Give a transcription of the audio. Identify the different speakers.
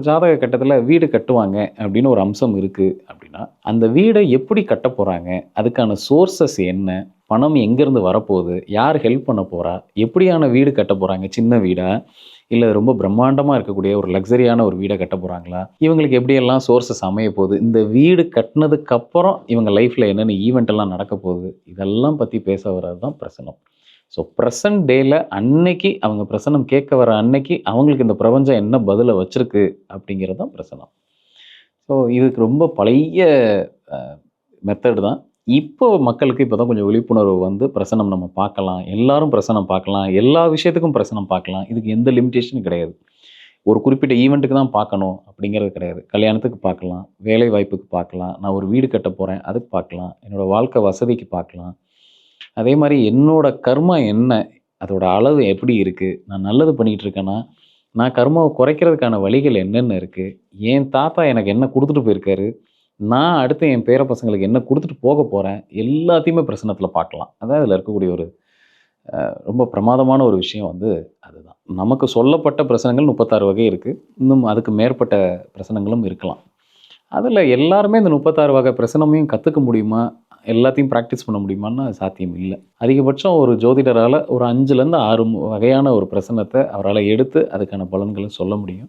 Speaker 1: ஒரு ஜாதக கட்டத்தில் வீடு கட்டுவாங்க அப்படின்னு ஒரு அம்சம் இருக்குது அப்படின்னா அந்த வீடை எப்படி கட்ட போகிறாங்க அதுக்கான சோர்சஸ் என்ன? பணம் எங்கேருந்து வரப்போகுது? யார் ஹெல்ப் பண்ண போகிறா எப்படியான வீடு கட்ட போகிறாங்க சின்ன வீடாக இல்லை ரொம்ப பிரம்மாண்டமாக இருக்கக்கூடிய ஒரு லக்ஸரியான ஒரு வீடை கட்ட போகிறாங்களா இவங்களுக்கு எப்படியெல்லாம் சோர்சஸ் அமைய போகுது? இந்த வீடு கட்டினதுக்கப்புறம் இவங்க லைஃப்பில் என்னென்ன ஈவெண்ட் எல்லாம் நடக்க போகுது? இதெல்லாம் பற்றி பேச வர்றது தான் பிரசனம். ஸோ ப்ரெசன்ட் டேயில் அன்னைக்கு அவங்க பிரசனம் கேட்க வர அன்னைக்கு அவங்களுக்கு இந்த பிரபஞ்சம் என்ன பதிலை வச்சுருக்கு அப்படிங்கிறது தான் பிரசனம். ஸோ இதுக்கு ரொம்ப பழைய மெத்தடு தான். இப்போ மக்களுக்கு இப்போ தான் கொஞ்சம் விழிப்புணர்வு வந்து பிரசனம் நம்ம பார்க்கலாம். எல்லாரும் பிரசனம் பார்க்கலாம். எல்லா விஷயத்துக்கும் பிரசனம் பார்க்கலாம். இதுக்கு எந்த லிமிட்டேஷனும் கிடையாது. ஒரு குறிப்பிட்ட ஈவெண்ட்டுக்கு தான் பார்க்கணும் அப்படிங்கிறது கிடையாது. கல்யாணத்துக்கு பார்க்கலாம். வேலை வாய்ப்புக்கு பார்க்கலாம். நான் ஒரு வீடு கட்ட போகிறேன் அதுக்கு பார்க்கலாம். என்னோடய வாழ்க்கை வசதிக்கு பார்க்கலாம். அதே மாதிரி என்னோட கர்மா என்ன? அதோட அளவு எப்படி இருக்குது நான் நல்லது பண்ணிகிட்டு இருக்கேன்னா நான் கர்மாவை குறைக்கிறதுக்கான வழிகள் என்னென்ன இருக்குது என் தாத்தா எனக்கு என்ன கொடுத்துட்டு போயிருக்காரு? நான் அடுத்து என் பேர பசங்களுக்கு என்ன கொடுத்துட்டு போக போகிறேன் எல்லாத்தையுமே பிரசனத்தில் பார்க்கலாம். அதான் இதில் இருக்கக்கூடிய ஒரு ரொம்ப பிரமாதமான ஒரு விஷயம் வந்து அதுதான். நமக்கு சொல்லப்பட்ட பிரசனங்கள் முப்பத்தாறு வகை இருக்குது இன்னும் அதுக்கு மேற்பட்ட பிரசனங்களும் இருக்கலாம். அதில் எல்லாருமே இந்த முப்பத்தாறு வகை பிரசனமையும் கற்றுக்க முடியுமா? எல்லாத்தையும் ப்ராக்டிஸ் பண்ண முடியுமான்னா சாத்தியம் இல்லை. அதிகபட்சம் ஒரு ஜோதிடரால் ஒரு அஞ்சுலேருந்து ஆறு வகையான ஒரு பிரசனத்தை அவரால் எடுத்து அதுக்கான பலன்களை சொல்ல முடியும்.